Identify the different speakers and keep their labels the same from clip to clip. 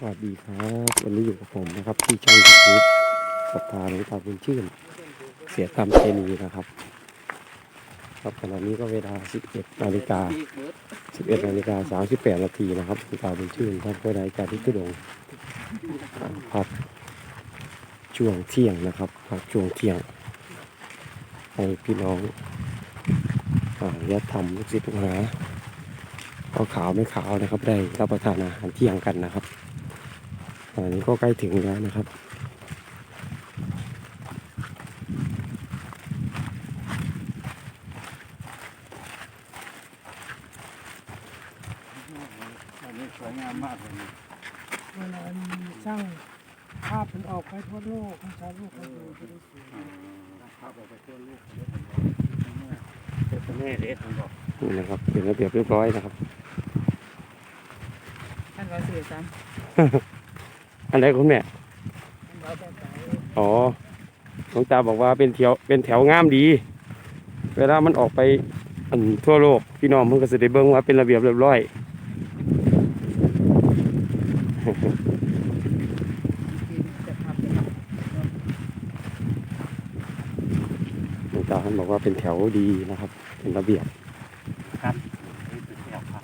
Speaker 1: สวัสดีครับวันนี้อยู่กับผมนะครับที่ช่องยูทูบศรัทธาหลวงตาบุญชื่น เสียธรรมเจนีนะครับ ครับขณะนี้ก็เวลา 11นาฬิกา11นาฬิกา38นาทีนะครับหลวงตาบุญชื่นท่านก็ได้จากที่ทุดงค์อ่าพักช่วงเที่ยงนะครับพักช่วงเที่ยง ให้พี่น้องอ่าญาติธรรมลูกศิษย์ลูกหาเอาขาวไม่ขาวนะครับได้รับประทานอาหารเที่ยงกันนะครับ อันนี้ก็ใกล้ถึงแล้วนะครับ
Speaker 2: อันนี้สวยงามมากเลยนะ
Speaker 3: เวลามีสร้างภาพมันออกไปทั่วโลกให้ชาวโลกเขาดูจะได้สวย
Speaker 2: ภาพออกไปทั่วโลกเป็นแม่เด็ดผมบอก
Speaker 1: นี่นะครับเป็นระเบียบเรียบร้อยนะครับ
Speaker 3: ท่านว่าเสียจัง
Speaker 1: อันไหนคุณแม่
Speaker 3: ท่านว่าแต่ไหน
Speaker 1: อ๋อหลวงตาบอกว่าเป็นแถวเป็นแถวงามดี เวลามันออกไปอันทั่วโลกพี่น้องมันก็จะได้เบิ่งว่าเป็นระเบียบเรียบร้อยหลวงตาท่านบอกว่าเป็นแถวดีนะครับ เป็นระเบียบ
Speaker 2: ครับนี่เป็นแถวครับ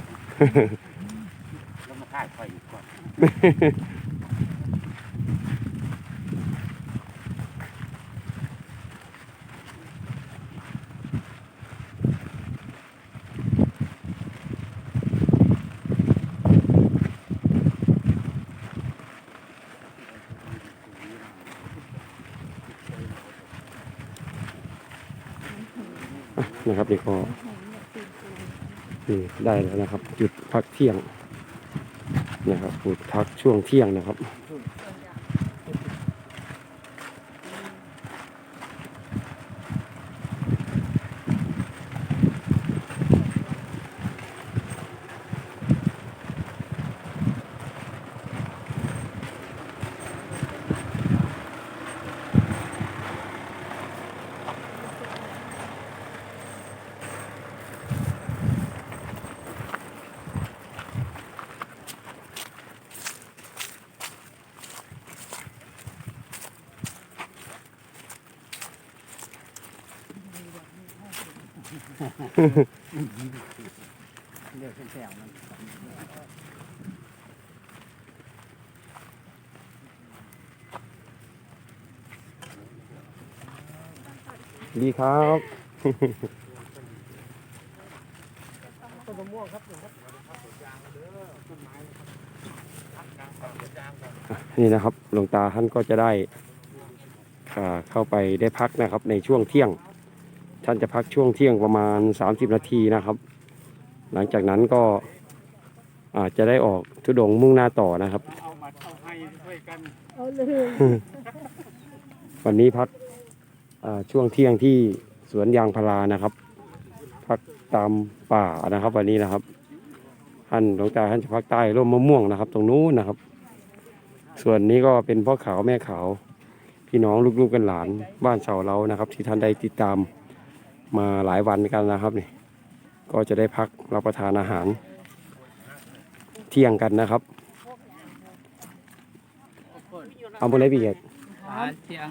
Speaker 2: แล้วมาถ่ายไฟอีกก่อน
Speaker 1: นะครับนี่ก็นี่ได้แล้วนะครับ จุดพักเที่ยงนะครับจุดพักช่วงเที่ยงนะครับ
Speaker 2: เรียกเป็นแถวมัน
Speaker 1: ดีครับ
Speaker 3: ต้นมะม่วงครับ
Speaker 1: นี่นะครับหลวงตาท่านก็จะได้เข้าไปได้พักนะครับในช่วงเที่ยง ท่านจะพักช่วงเที่ยงประมาณ 30 นาทีนะครับ หลังจากนั้นก็อาจจะได้ออกทุดงค์มุ่งหน้าต่อนะครับ
Speaker 2: เอามาเอาให้ด้วยกัน
Speaker 3: เอาเลย
Speaker 1: วันนี้พักอ่าช่วงเที่ยงที่สวนยางพารานะครับ พักตามป่านะครับ วันนี้นะครับท่านหลวงตาท่านจะพักใต้ร่มมะม่วงนะครับ ตรงนู้นนะครับ ส่วนนี้ก็เป็นพ่อขาวแม่ขาว พี่น้องลูกๆกันหลานบ้านเสาเรานะครับ ที่ท่านได้ติดตาม มาหลายวันกันนะครับนี่ก็จะได้พักรับประทานอาหาร เที่ยงกันนะครับเอาไปเลยพี่เอก
Speaker 4: หาเสียง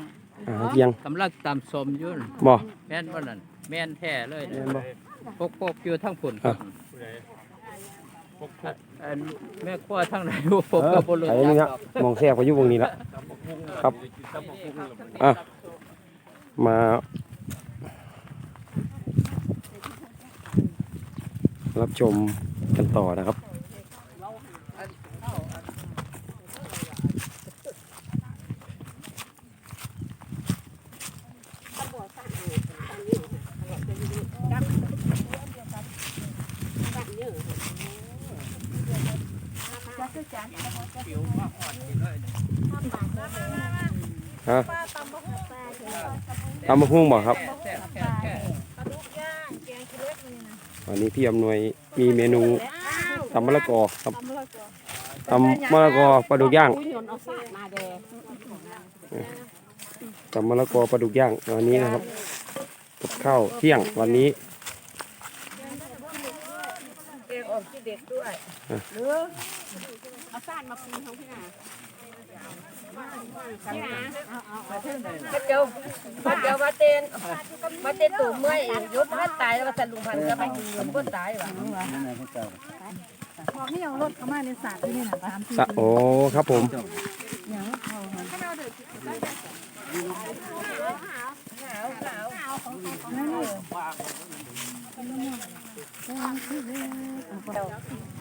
Speaker 1: อาหารเที่ยง
Speaker 4: กำลังตำสมอยุ่น
Speaker 1: บ่
Speaker 4: แม่นว่านั่นแม่นแท้เลย
Speaker 1: แม่นบ่
Speaker 4: ปกปกอยู่ทั้งผุน
Speaker 1: อะ
Speaker 4: อันแม่ครัวทั้งไหนอยู่ผมก็บ่รู้
Speaker 1: ไอ้นี่
Speaker 4: จั
Speaker 1: นะ
Speaker 4: กดอก
Speaker 1: มองแทรกไปอยุวงนี้ละครับอะมา รับชมกันต่อนะครับ
Speaker 4: ผิวมาอ่อนนี่เลย
Speaker 1: ฮะตำมะฮุ่งบอกครับ
Speaker 4: แท้แท้แท้
Speaker 1: วันนี้พี่อำนวยมีเมนูตำมะละกอครับตำมะละกอปลาดุกย่างตำมะละกอปลาดุกย่างวันนี้นะครับกับข้าวเที่ยงวันนี้
Speaker 3: เกงออกกิน
Speaker 5: เด็กด้วยหรือเอาซ่านมาปูเขาพี่นาพี่นาพระ เจ้าพระเจ้ามาเต้นมาเต้นตู่เมื่อยยุบมาตายแล้วมาสันลุงพันก็ไปยืนบนตายว่ะ
Speaker 6: พอนี่เอารถเข้ามาในสระที่นี่นะตามที่
Speaker 1: สะโอ้ครับผม
Speaker 5: เ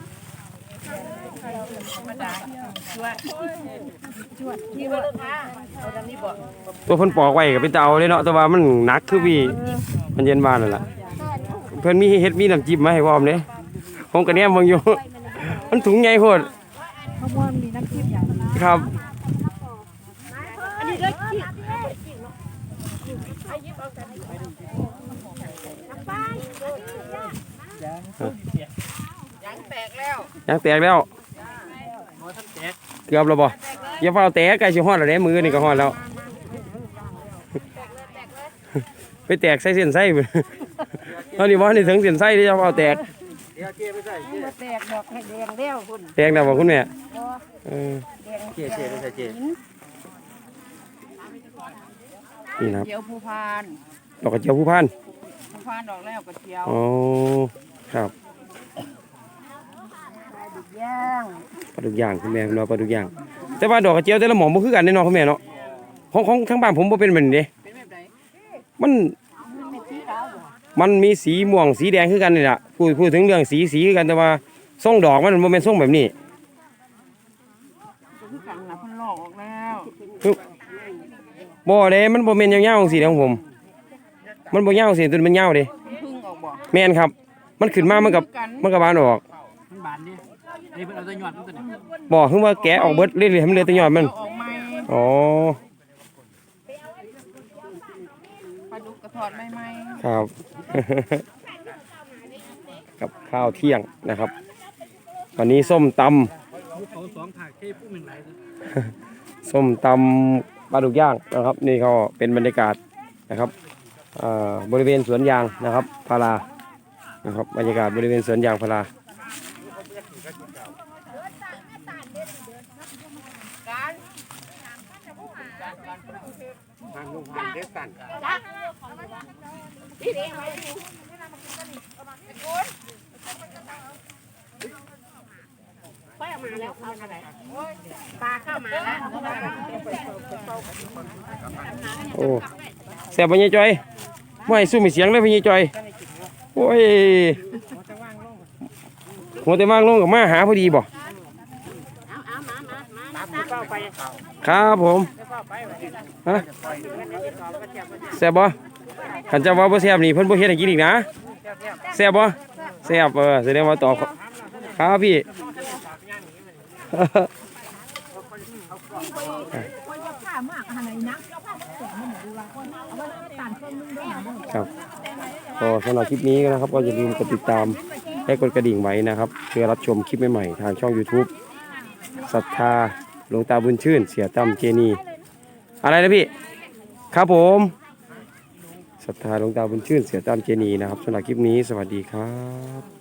Speaker 5: ตั
Speaker 1: วเพิ่นปอกไว้ก็เป็นตาเอาเลยเนาะแต่ว่ามันหนักคือพี่มันเย็นบานนั่นล่ะเพิ่นมีเฮ็ดมีน้ำจิ้มมาให้พร้อมเด้ผมก็แนมเบิ่งอยู่ มันถุงใหญ่โพด
Speaker 6: เพร
Speaker 1: ครับ
Speaker 5: อันนี้ด้วยขี้ยัง แตกแล้ว
Speaker 1: ยังแตกแล้วเกือบแล้วบ่อย่าเฝ้าแตกใกล้สิฮอดแล้วเด้มือนี่ก็ฮอดแล้ว ไปแตกใส่เส้นไส้ไปตอนนี้บ่นี่ถึงเส้นไส้ที่จะเฝ้าแตก
Speaker 5: มาแตกดอกให้แดงแล้วคุณ
Speaker 1: แตกแล้วบ่คุณแม่เออ
Speaker 2: เจ๊เจ๊ไม่ใช่เจ๊
Speaker 1: นี่นะครับ
Speaker 5: เจียวภูพาน
Speaker 1: ดอกกระเจียวผู้พัน
Speaker 5: ภูพานดอกแล้วกระเจียว
Speaker 1: อ๋อ ครับ
Speaker 5: ย่าง
Speaker 1: ปลาดุกย่างคุณแม่คุณว่าปลาดุกย่าง แต่ว่าดอกกระเจียวแต่ละหม่อมบ่คือกันแน่นอนคุณแม่เนาะของของข้างบ้านผมบ่เป็นแบบนี้เด้
Speaker 5: เป็นแบบไหน
Speaker 1: มัน
Speaker 5: มันเป็นสีขาวบ่
Speaker 1: มันมีสีม่วงสีแดงคือกันนี่แหละพูดพูดถึงเรื่องสีสีคือกันแต่ว่าทรงดอกมันบ่แม่นทรงแบบนี้
Speaker 5: คือกันละเพิ่นลอกออกแล้ว
Speaker 1: บ่เด้มันบ่แม่นยาวๆจังซี่เด้ของผม มันบ่ยาวจังซี่ตัวมันยาวเด้
Speaker 5: พึ่งออกบ่
Speaker 1: แม่นครับ มันขึ้นมามันกับมันก็บานออก
Speaker 4: มันบานดิไอ้ เพิ่นเอาแตัวหยอดมันตัวนี้
Speaker 1: บ่คือว่าแกะออกเบิดเรื่อยๆให้มันเหลือแต่ยอดมัน
Speaker 5: เอาออกไหม
Speaker 1: อ๋อ
Speaker 5: ปลาดุกกระทอดไหมไหม
Speaker 1: ครับ กับข้าวเที่ยงนะครับ วันนี้ส้มตำ
Speaker 4: เขาสองถากเทพผู้หนึ่งไหล
Speaker 1: ส้มตำปลาดุกย่างนะครับ นี่ก็เป็นบรรยากาศนะครับอ่าบริเวณสวนยางนะครับพารานะครับบรรยากาศบริเวณสวนยางพารา
Speaker 5: การ
Speaker 2: ทางลงพันเด็กสั่น
Speaker 5: ที่นี่ไหมไปเอามาแล้วเอาอะไรปลาเข้ามาแล้ว
Speaker 1: โอ้แซ่บพญายจอยไม่ให้สู้มีเสียงเลยพญายจอยโอ้ยหัวแต่ว่างลงกับมาหาพอดีบ่ ครับผมฮะแซ่บบ่ขันจะว่าบ่แซ่บนี่เพิ่นบ่เฮ็ดให้กินอีกนะแซ่บบ่แซ่บเออแสดงว่าตอบครับพี่
Speaker 6: ผ้ามากอะไรนะแต่ไม่เหมือนดูว่าคนเอาไว้ต่างคนนึงด้วยนะครับ
Speaker 1: ก็สำหรับคลิปนี้นะครับ ก็อย่าลืมกดติดตามและกดกระดิ่งไว้นะครับ เพื่อรับชมคลิปใหม่ๆทางช่อง YouTube ศรัทธา หลวงตาบุญชื่น เสียตั้มเจนี อะไรนะพี่ ครับผมศรัทธาหลวงตาบุญชื่น เสียตั้มเจนีนะครับสำหรับคลิปนี้สวัสดีครับ